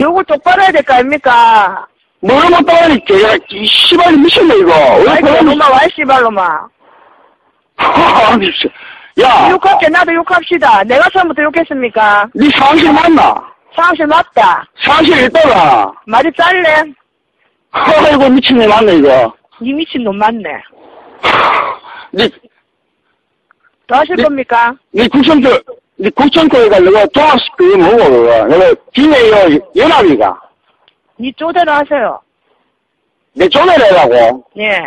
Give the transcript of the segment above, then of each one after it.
요거 똑바로 해야 될 거 아닙니까? 뭐를 못 따라니, 걔가, 이 씨발 미쳤네, 이거. 왜 아이, 그런, 그놈아, 와이, 씨발로마. 아니, 씨. 야, 욕할게, 나도 욕합시다. 내가 처음부터 욕했습니까? 니 상실 맞나? 상실 맞다. 상실 있더라. 말이 짤래? 아이고, 미친애 맞네, 이거. 이 미친놈 맞네. 니, 더 하실 네. 겁니까? 니 국천 교, 니 국천교회가 내가 통합, 그게 뭐고, 그거. 내가, 기내요, 연합이가. 니 쪼대로 하세요. 내 조내래라고. 예.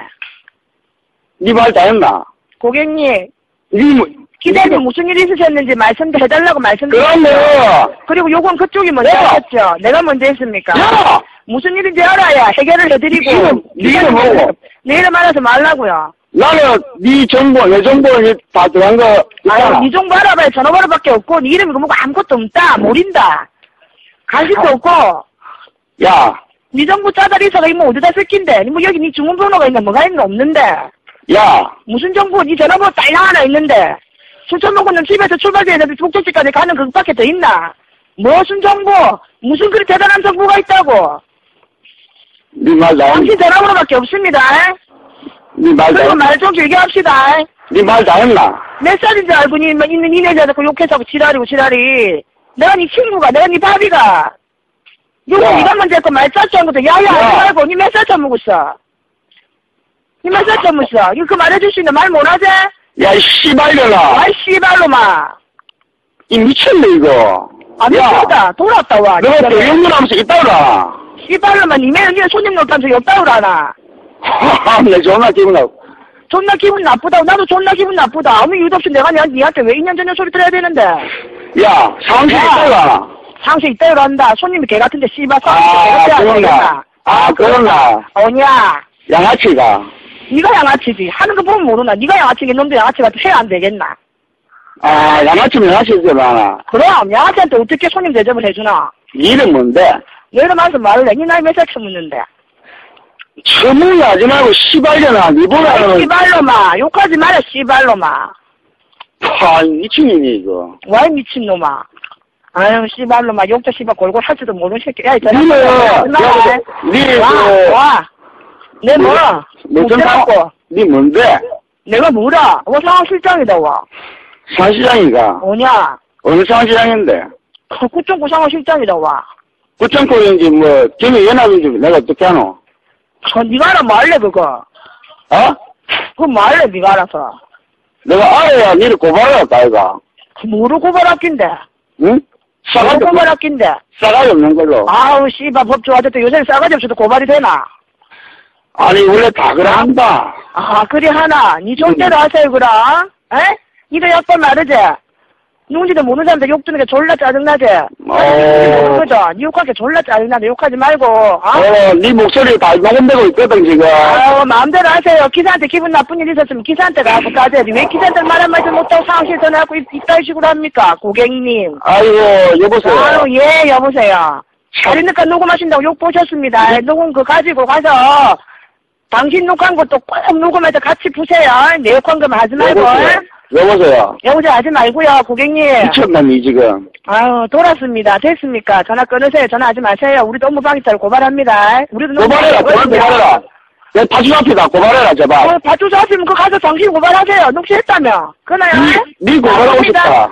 니말 다 했나? 고객님, 니, 뭐, 기대님 무슨 일이 있으셨는지 말씀 해달라고 말씀드렸죠. 그러면, 그리고 요건 그쪽이 먼저 야! 했죠. 내가 먼저 했습니까? 야! 무슨 일인지 알아야 해결을 해드리고. 네 이름 뭐고? 내 이름 알아서 말라고요. 나는 네 정보, 내 정보 다 들어간 거 있잖아. 니 정보 알아봐야 전화번호밖에 없고, 니 이름이 뭐고 아무것도 없다. 모른다. 관심도 아. 없고, 야, 니 정부 짜다리서가 뭐 어디다 쓸긴데? 뭐 여기 니 주문번호가 있나 뭐가 있나 없는데. 야, 무슨 정보, 니 전화번호 딸랑 하나 있는데. 술천 먹고는 집에서 출발지에서 목적지까지 가는 그것밖에 더 있나? 무슨 정보? 무슨 그리 대단한 정보가 있다고? 네말 다 했나? 당신 전화번호밖에 없습니다. 네말 다 그리고 했나? 말좀 길게 합시다. 네말 다 했나? 몇 살인지 알고 니 뭐 있는 니네 자꾸 욕해서 지랄이고 지랄이. 내가 니 친구가, 내가 니 바비가. 니가 먼저 했고 말 짰지 않고도 야야 야. 하지 말고 니몇 살 처먹었어? 니몇 살 처먹었어? 이거 그 말해줄 수 있는 말 못하지? 야, 이 씨발려라. 아이 씨발로마. 이 미쳤네, 이거. 안 야, 미쳤다. 돌아왔다 와. 내가 진짜로. 대형문 하면서 있다더라. 씨발로마 니네 니네 손님 놀다면서 옆다우라나. 내 전화 기분 나고. 존나 기분 나쁘다. 나도 존나 기분 나쁘다. 아무 이유도 없이 내가 니, 니한테 왜 2년 전에 소리 들어야 되는데. 야, 야. 있다가. 상세 이따위로 한다. 손님이 개 같은데 씨발 아, 상세 개 그런가. 아, 그런가. 어냐. 양아치가. 네가 양아치지. 하는 거 보면 모르나. 네가 양아치긴 놈도 양아치 같아 해야 안 되겠나. 아, 양아치면 양아치잖아. 그럼 양아치한테 어떻게 손님 대접을 해주나. 이름 뭔데? 너 이름 와서 말래. 니 나이 몇 살 처먹는데. 처문이 하지 말고 씨발려나. 아이, 니보다는. 씨발로마. 욕하지 마라 씨발로마. 아, 미친이네, 이거. 와이 미친놈아. 아유 씨발로마. 욕도 씨발 골골 할지도 모르는 새끼. 야, 이 전화. 니는, 끊어. 야, 니, 와, 그, 와. 내 뭐? 뭔데? 내가 뭐라? 와, 상황 실장이다, 와. 상시장이가. 뭐냐? 어느 상시장인데? 그 구청구 상황 실장이다, 와. 구청코인지 뭐, 경위 연합인지 내가 어떻게 하노? 그, 니가 알아 말래, 그거. 어? 그거 말래, 니가 알아서. 내가 알아야 니를 까 아이가? 그 뭐로 고발할긴데? 응? 싸가지, 없- 고발할긴데? 싸가지 없는 걸로. 아우, 씨발, 법 좋아졌다. 요새 싸가지 없어도 고발이 되나? 아니, 원래 다 그래 한다. 아, 그리 하나. 니 존대로 하세요, 그럼. 에? 니도 약발 말이지? 누군지도 모르는 사람들 욕 듣는 게 졸라 짜증나지? 어. 모르거든. 니 욕하기 졸라 짜증나는데 욕하지 말고, 어? 어, 네 목소리 다 녹음되고 있거든, 지금. 아유, 마음대로 하세요. 기사한테 기분 나쁜 일 있었으면 기사한테 가고 따져야지. 왜 기사한테 말 한마디 못하고 상황실 전화하고 이- 이따위 식으로 합니까? 고객님. 아이고, 여보세요. 아유, 예, 여보세요. 그러니까 녹음하신다고 욕 보셨습니다. 녹음 그 가지고 가서 당신 녹화한 것도 꼭 녹음해서 같이 푸세요. 내 욕한 거만 하지 말고. 여보세요. 여보세요. 여보세요 하지 말고요, 고객님. 미쳤나니, 지금. 아유, 돌았습니다. 됐습니까? 전화 끊으세요. 전화하지 마세요. 우리도 업무방해죄로 고발합니다. 우리도 고발해라, 고발. 고발해라. 내 파주 앞이다, 고발해라, 제발. 어, 봐주자 하시면 그거 가서 당신 고발하세요. 녹취했다며. 그나요? 니, 니 고발하고 싶다.